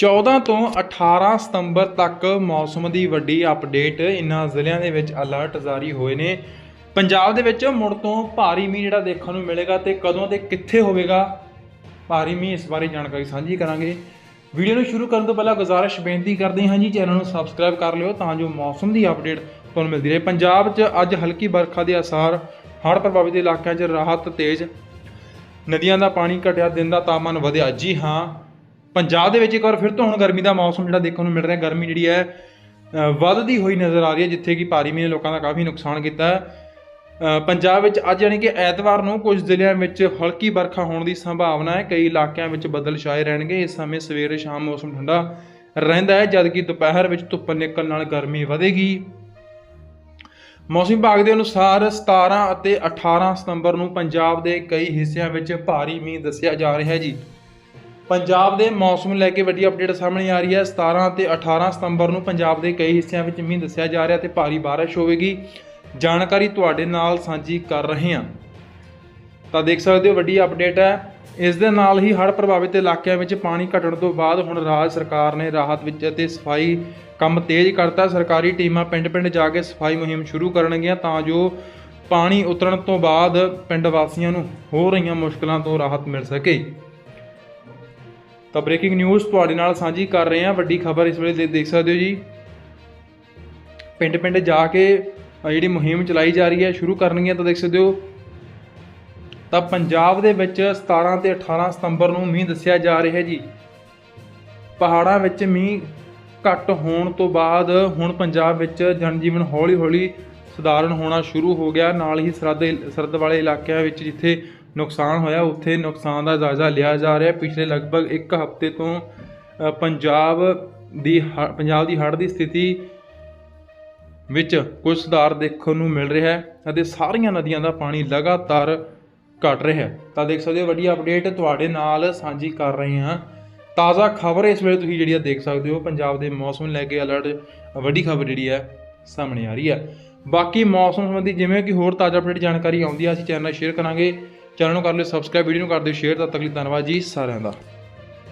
14 ਤੋਂ 18 ਸਤੰਬਰ ਤੱਕ ਮੌਸਮ ਦੀ ਵੱਡੀ ਅਪਡੇਟ ਇਨ੍ਹਾਂ ਜ਼ਿਲ੍ਹਿਆਂ ਦੇ ਵਿੱਚ ਅਲਰਟ ਜਾਰੀ ਹੋਏ ਨੇ। ਪੰਜਾਬ ਦੇ ਵਿੱਚ ਮੁੜ ਤੋਂ ਭਾਰੀ ਮੀਂਹ ਜਿਹੜਾ ਦੇਖਣ ਨੂੰ ਮਿਲੇਗਾ ਤੇ ਕਦੋਂ ਤੇ ਕਿੱਥੇ ਹੋਵੇਗਾ, ਭਾਰੀ ਮੀਂਹ ਇਸ ਬਾਰੇ ਜਾਣਕਾਰੀ ਸਾਂਝੀ ਕਰਾਂਗੇ। ਵੀਡੀਓ ਨੂੰ ਸ਼ੁਰੂ ਕਰਨ ਤੋਂ ਪਹਿਲਾਂ ਗੁਜ਼ਾਰਿਸ਼ ਬੇਨਤੀ ਕਰਦੇ ਹਾਂ ਜੀ, ਚੈਨਲ ਨੂੰ ਸਬਸਕ੍ਰਾਈਬ ਕਰ ਲਿਓ ਤਾਂ ਜੋ ਮੌਸਮ ਦੀ ਅਪਡੇਟ ਤੁਹਾਨੂੰ ਮਿਲਦੀ ਰਹੇ। ਪੰਜਾਬ 'ਚ ਅੱਜ ਹਲਕੀ ਵਰਖਾ ਦੇ ਅਸਾਰ, ਹੜ੍ਹ ਪ੍ਰਭਾਵਿਤ ਇਲਾਕਿਆਂ 'ਚ ਰਾਹਤ ਤੇਜ਼, ਨਦੀਆਂ ਦਾ ਪਾਣੀ ਘਟਿਆ, ਦਿਨ ਦਾ ਤਾਪਮਾਨ ਵਧਿਆ। ਜੀ ਹਾਂ ਪੰਜਾਬ ਦੇ ਵਿੱਚ ਇੱਕ ਵਾਰ ਫਿਰ ਤੋਂ ਹੁਣ ਗਰਮੀ ਦਾ ਮੌਸਮ ਜਿਹੜਾ ਦੇਖਣ ਨੂੰ ਮਿਲ ਰਿਹਾ, ਗਰਮੀ ਜਿਹੜੀ ਹੈ ਵੱਧਦੀ ਹੋਈ ਨਜ਼ਰ ਆ ਰਹੀ ਹੈ, ਜਿੱਥੇ ਕਿ ਭਾਰੀ ਮੀਂਹ ਨੇ ਲੋਕਾਂ ਦਾ ਕਾਫੀ ਨੁਕਸਾਨ ਕੀਤਾ। ਪੰਜਾਬ ਵਿੱਚ ਅੱਜ ਯਾਨੀ ਕਿ ਐਤਵਾਰ ਨੂੰ ਕੁਝ ਜ਼ਿਲ੍ਹਿਆਂ ਵਿੱਚ ਹਲਕੀ ਵਰਖਾ ਹੋਣ ਦੀ ਸੰਭਾਵਨਾ ਹੈ। ਕਈ ਇਲਾਕਿਆਂ ਵਿੱਚ ਬੱਦਲ ਛਾਏ ਰਹਿਣਗੇ। ਇਸ ਸਮੇਂ ਸਵੇਰੇ ਸ਼ਾਮ ਮੌਸਮ ਠੰਡਾ ਰਹਿੰਦਾ ਹੈ ਜਦਕਿ ਦੁਪਹਿਰ ਵਿੱਚ ਧੁੱਪ ਨਿਕਲਣ ਨਾਲ ਗਰਮੀ ਵਧੇਗੀ। ਮੌਸਮ ਵਿਭਾਗ ਦੇ ਅਨੁਸਾਰ 17 ਅਤੇ 18 ਸਤੰਬਰ ਨੂੰ ਪੰਜਾਬ ਦੇ ਕਈ ਹਿੱਸਿਆਂ ਵਿੱਚ ਭਾਰੀ ਮੀਂਹ ਦੱਸਿਆ ਜਾ ਰਿਹਾ ਹੈ ਜੀ। ਪੰਜਾਬ ਦੇ ਮੌਸਮ ਨੂੰ ਲੈ ਕੇ ਵੱਡੀ ਅਪਡੇਟ ਸਾਹਮਣੇ ਆ ਰਹੀ ਹੈ। 17 ਅਤੇ 18 ਸਤੰਬਰ ਨੂੰ ਪੰਜਾਬ ਦੇ ਕਈ ਹਿੱਸਿਆਂ ਵਿੱਚ ਮੀਂਹ ਦੱਸਿਆ ਜਾ ਰਿਹਾ ਤੇ ਭਾਰੀ ਬਾਰਿਸ਼ ਹੋਵੇਗੀ। ਜਾਣਕਾਰੀ ਤੁਹਾਡੇ ਨਾਲ ਸਾਂਝੀ ਕਰ ਰਹੇ ਹਾਂ। ਤਾਂ ਦੇਖ ਸਕਦੇ ਹੋ ਵੱਡੀ ਅਪਡੇਟ ਹੈ। ਇਸ ਦੇ ਨਾਲ ਹੀ ਹੜ੍ਹ ਪ੍ਰਭਾਵਿਤ ਇਲਾਕਿਆਂ ਵਿੱਚ ਪਾਣੀ ਘਟਣ ਤੋਂ ਬਾਅਦ ਹੁਣ ਰਾਜ ਸਰਕਾਰ ਨੇ ਰਾਹਤ ਵਿੱਚ ਅਤੇ ਸਫ਼ਾਈ ਕੰਮ ਤੇਜ਼ ਕਰਤਾ। ਸਰਕਾਰੀ ਟੀਮਾਂ ਪਿੰਡ-ਪਿੰਡ ਜਾ ਕੇ ਸਫ਼ਾਈ ਮੁਹਿੰਮ ਸ਼ੁਰੂ ਕਰਨਗੀਆਂ ਤਾਂ ਜੋ ਪਾਣੀ ਉਤਰਨ ਤੋਂ ਬਾਅਦ ਪਿੰਡ ਵਾਸੀਆਂ ਨੂੰ ਹੋ ਰਹੀਆਂ ਮੁਸ਼ਕਲਾਂ ਤੋਂ ਰਾਹਤ ਮਿਲ ਸਕੇ। ਤਾਂ ਬ੍ਰੇਕਿੰਗ ਨਿਊਜ਼ ਤੁਹਾਡੇ ਨਾਲ ਸਾਂਝੀ ਕਰ ਰਹੇ ਹਾਂ। ਵੱਡੀ ਖਬਰ ਇਸ ਵੇਲੇ ਦੇ- ਦੇਖ ਸਕਦੇ ਹੋ ਜੀ। ਪਿੰਡ-ਪਿੰਡ ਜਾ ਕੇ ਜਿਹੜੀ ਮੁਹਿੰਮ ਚਲਾਈ ਜਾ ਰਹੀ ਹੈ, ਸ਼ੁਰੂ ਕਰਨਗੀਆਂ ਤਾਂ ਦੇਖ ਸਕਦੇ ਹੋ। ਤਾਂ ਪੰਜਾਬ ਦੇ ਵਿੱਚ 17 ਤੇ 18 ਸਤੰਬਰ ਨੂੰ ਮੀਂਹ ਦੱਸਿਆ ਜਾ ਰਿਹਾ ਹੈ ਜੀ। ਪਹਾੜਾਂ ਵਿੱਚ ਮੀਂਹ ਘੱਟ ਹੋਣ ਤੋਂ ਬਾਅਦ ਹੁਣ ਪੰਜਾਬ ਵਿੱਚ ਜਨਜੀਵਨ ਹੌਲੀ-ਹੌਲੀ ਸਧਾਰਨ ਹੋਣਾ ਸ਼ੁਰੂ ਹੋ ਗਿਆ। ਨਾਲ ਹੀ ਸਰਦ ਸਰਦ ਵਾਲੇ ਇਲਾਕਿਆਂ ਵਿੱਚ ਜਿੱਥੇ ਨੁਕਸਾਨ ਹੋਇਆ। ਉੱਥੇ ਨੁਕਸਾਨ ਦਾ ਜਾਇਜ਼ਾ ਲਿਆ ਜਾ ਰਿਹਾ। ਪਿਛਲੇ ਲਗਭਗ 1 ਹਫ਼ਤੇ ਤੋਂ ਪੰਜਾਬ ਦੀ ਹ- ਪੰਜਾਬ ਦੀ ਹੜ੍ਹ ਦੀ ਸਥਿਤੀ ਵਿੱਚ ਕੁਝ ਸੁਧਾਰ ਦੇਖਣ ਨੂੰ ਮਿਲ ਰਿਹਾ ਹੈ ਅਤੇ ਸਾਰੀਆਂ ਨਦੀਆਂ ਦਾ ਪਾਣੀ ਲਗਾਤਾਰ ਘਟ ਰਿਹਾ ਹੈ। ਤਾਂ ਦੇਖ ਸਕਦੇ ਹੋ, ਵੱਡੀ ਅਪਡੇਟ ਤੁਹਾਡੇ ਨਾਲ ਸਾਂਝੀ ਕਰ ਰਹੇ ਹਾਂ। ਤਾਜ਼ਾ ਖਬਰ ਇਸ ਵੇਲੇ ਤੁਸੀਂ ਜਿਹੜੀ ਆ ਦੇਖ ਸਕਦੇ ਹੋ। ਪੰਜਾਬ ਦੇ ਮੌਸਮ ਨੂੰ ਲੈ ਕੇ ਅਲਰਟ ਵੱਡੀ ਖਬਰ ਜਿਹੜੀ ਹੈ ਸਾਹਮਣੇ ਆ ਰਹੀ ਹੈ। ਬਾਕੀ ਮੌਸਮ ਸੰਬੰਧੀ ਜਿਵੇਂ ਕਿ ਹੋਰ ਤਾਜ਼ਾ ਅਪਡੇਟ ਜਾਣਕਾਰੀ ਆਉਂਦੀ ਆ, ਅਸੀਂ ਚੈਨਲ ਨਾਲ ਸ਼ੇਅਰ ਕਰਾਂਗੇ। ਚੈਨਲ ਨੂੰ ਕਰ ਲਿਓ ਸਬਸਕ੍ਰਾਈਬ ਵੀਡੀਓ ਨੂੰ ਕਰ ਦਿਓ ਸ਼ੇਅਰ ਤਦ ਤੱਕ ਲਈ ਧੰਨਵਾਦ ਜੀ ਸਾਰਿਆਂ ਦਾ।